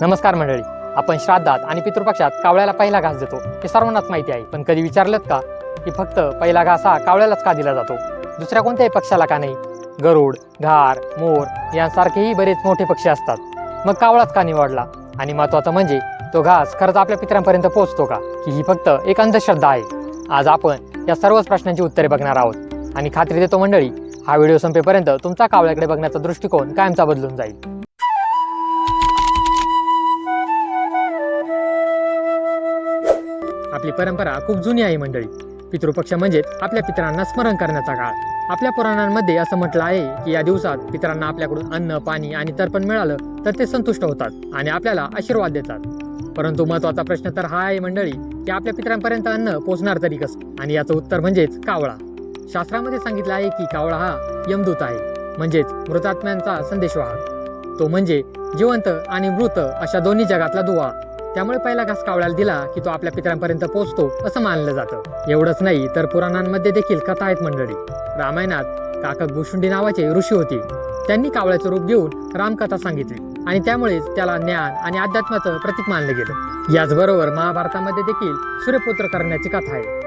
नमस्कार मंडळी. आपण श्राद्धात आणि पितृपक्षात कावळ्याला पहिला घास देतो हे सर्वांनाच माहिती आहे. पण कधी विचारलं का की फक्त पहिला घास हा कावळ्यालाच का दिला जातो? दुसऱ्या कोणत्याही पक्षाला का नाही? गरुड घार मोर यांसारखेही बरेच मोठे पक्षी असतात. मग कावळाच का निवडला? आणि महत्वाचं म्हणजे तो घास खरंच आपल्या पितरांपर्यंत पोहोचतो का? की ही फक्त एक अंधश्रद्धा आहे. आज आपण या सर्वच प्रश्नांची उत्तरे बघणार आहोत. आणि खात्री देतो मंडळी हा व्हिडिओ संपेपर्यंत तुमचा कावळ्याकडे बघण्याचा दृष्टिकोन कायमचा बदलून जाईल. आपली परंपरा खूप जुनी आहे मंडळी. पितृपक्ष म्हणजेच आपल्या पितरांना स्मरण करण्याचा काळ. आपल्या पुराणांमध्ये असं म्हटलं आहे की या दिवसात पितरांना आपल्याकडून अन्न पाणी आणि तर्पण मिळालं तर ते संतुष्ट होतात आणि आपल्याला आशीर्वाद देतात. परंतु महत्त्वाचा प्रश्न तर हा आहे मंडळी की आपल्या पितरांपर्यंत अन्न पोचणार तरी कसं? आणि याचं उत्तर म्हणजेच कावळा. शास्त्रामध्ये सांगितलं आहे की कावळा हा यमदूत आहे. म्हणजेच मृतात्म्यांचा संदेशवाहक. तो म्हणजे जिवंत आणि मृत अशा दोन्ही जगातला दुवा. त्यामुळे पहिला घास कावळ्याला दिला की तो आपल्या पितरांपर्यंत पोहोचतो असं मानलं जातं. एवढंच नाही तर पुराणांमध्ये देखील कथा आहेत मंडळी. रामायणात काकक भुशुंडी नावाचे ऋषी होते. त्यांनी कावळ्याचं रूप घेऊन रामकथा सांगितली आणि त्यामुळेच त्याला ज्ञान आणि अध्यात्माचं प्रतीक मानलं गेलं. याचबरोबर महाभारतामध्ये देखील सूर्यपुत्र करण्याची कथा आहे.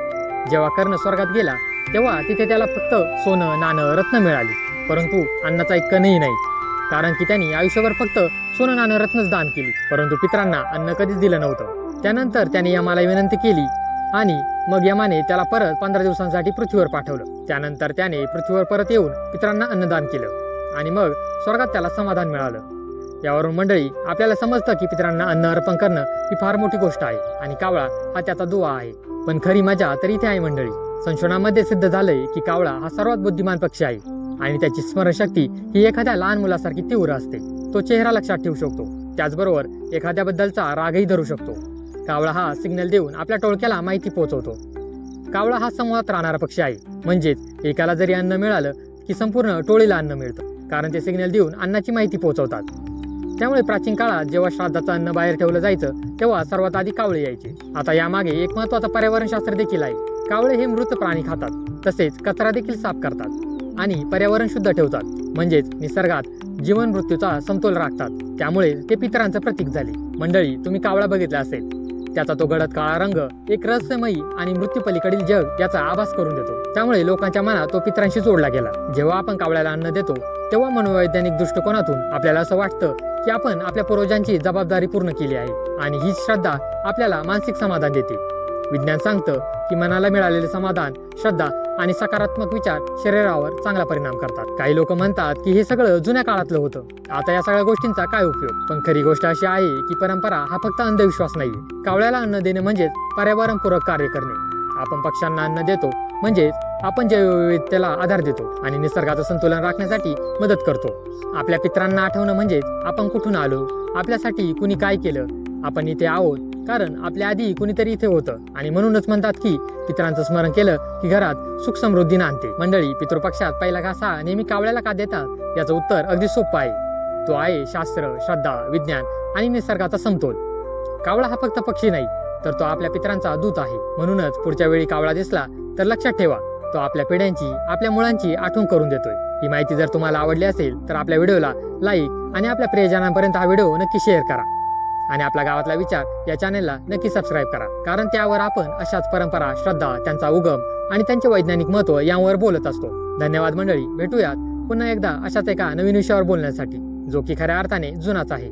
जेव्हा कर्ण स्वर्गात गेला तेव्हा तिथे त्याला फक्त सोनं नाणं रत्न मिळाली. परंतु अन्नाचा एक कणही नाही. कारण की त्यांनी आयुष्यभर फक्त सोनं नाणं रत्नच दान केली परंतु पित्रांना अन्न कधीच दिलं नव्हतं. त्यानंतर त्याने यमाला विनंती केली आणि मग यमाने त्याला परत पंधरा दिवसांसाठी पृथ्वीवर पाठवलं. त्यानंतर त्याने पृथ्वीवर परत येऊन पित्रांना अन्नदान केलं आणि मग स्वर्गात त्याला समाधान मिळालं. यावरून मंडळी आपल्याला समजतं की पित्रांना अन्न अर्पण करणं ही फार मोठी गोष्ट आहे आणि कावळा हा त्याचा दुवा आहे. पण खरी मजा तर इथे आहे मंडळी. संशोधनामध्ये सिद्ध झालंय की कावळा हा सर्वात बुद्धिमान पक्षी आहे. आणि त्याची स्मरणशक्ती ही एखाद्या लहान मुलासारखी तीव्र असते. तो चेहरा लक्षात ठेवू शकतो. त्याचबरोबर एखाद्याबद्दलचा रागही धरू शकतो. कावळा हा सिग्नल देऊन आपल्या टोळक्याला माहिती पोहोचवतो. कावळा हा समूहात राहणारा पक्षी आहे. म्हणजेच एकाला जरी अन्न मिळालं की संपूर्ण टोळीला अन्न मिळतं. कारण ते सिग्नल देऊन अन्नाची माहिती पोहोचवतात. त्यामुळे प्राचीन काळात जेव्हा श्राद्धाचं अन्न बाहेर ठेवलं जायचं तेव्हा सर्वात आधी कावळे यायचे. आता यामागे एक महत्वाचं पर्यावरणशास्त्र देखील आहे. कावळे हे मृत प्राणी खातात. तसेच कचरा देखील साफ करतात. आणि पर्यावरण शुद्ध ठेवतात. म्हणजेच निसर्गात जीवन मृत्यूचा समतोल राखतात. त्यामुळे ते पितरांचं प्रतीक झाले. मंडळी तुम्ही कावळा बघितला असेल. त्याचा तो गडद काळा रंग एक रहस्यमयी आणि मृत्यूपलीकडील जग याचा आभास करून देतो. त्यामुळे लोकांच्या मनात तो पितरांशी जोडला गेला. जेव्हा आपण कावळ्याला अन्न देतो तेव्हा मनोवैज्ञानिक दृष्टिकोनातून आपल्याला असं वाटतं की आपण आपल्या पूर्वजांची जबाबदारी पूर्ण केली आहे. आणि ही श्रद्धा आपल्याला मानसिक समाधान देते. विज्ञान सांगतं की मनाला मिळालेले समाधान श्रद्धा आणि सकारात्मक विचार शरीरावर चांगला परिणाम करतात. काही लोक म्हणतात की हे सगळं जुन्या काळातलं होतं. आता या सगळ्या गोष्टींचा काय उपयोग? पण खरी गोष्ट अशी आहे की परंपरा हा फक्त अंधविश्वास नाही. कावळ्याला अन्न देणे म्हणजेच पर्यावरणपूरक कार्य करणे. आपण पक्ष्यांना अन्न देतो म्हणजेच आपण जैवविविधतेला आधार देतो आणि निसर्गाचं संतुलन राखण्यासाठी मदत करतो. आपल्या पित्रांना आठवणं म्हणजेच आपण कुठून आलो? आपल्यासाठी कुणी काय केलं? आपण इथे आहोत. कारण आपल्या आधी कुणीतरी इथे होतं. आणि म्हणूनच म्हणतात की पितरांचं स्मरण केलं की घरात सुख समृद्धी नांदते. मंडळी पितृपक्षात पहिला घासा नेहमी कावळ्याला का देतात? याचं उत्तर अगदी सोपं आहे. तो आहे शास्त्र श्रद्धा विज्ञान आणि निसर्गाचा समतोल. कावळा हा फक्त पक्षी नाही तर तो आपल्या पितरांचा दूत आहे. म्हणूनच पुढच्या वेळी कावळा दिसला तर लक्षात ठेवा तो आपल्या पिढ्यांची आपल्या मुलांची आठवण करून देतोय. ही माहिती जर तुम्हाला आवडली असेल तर आपल्या व्हिडिओला लाईक आणि आपल्या प्रियजनांपर्यंत हा व्हिडिओ नक्की शेअर करा. आणि आपल्या गावातला विचार या चॅनेलला नक्की सबस्क्राईब करा. कारण त्यावर आपण अशाच परंपरा श्रद्धा त्यांचा उगम आणि त्यांचे वैज्ञानिक महत्त्व यावर बोलत असतो. धन्यवाद मंडळी. भेटूयात पुन्हा एकदा अशाच एका नवीन विषयावर बोलण्यासाठी. जो की खऱ्या अर्थाने जुनाच आहे.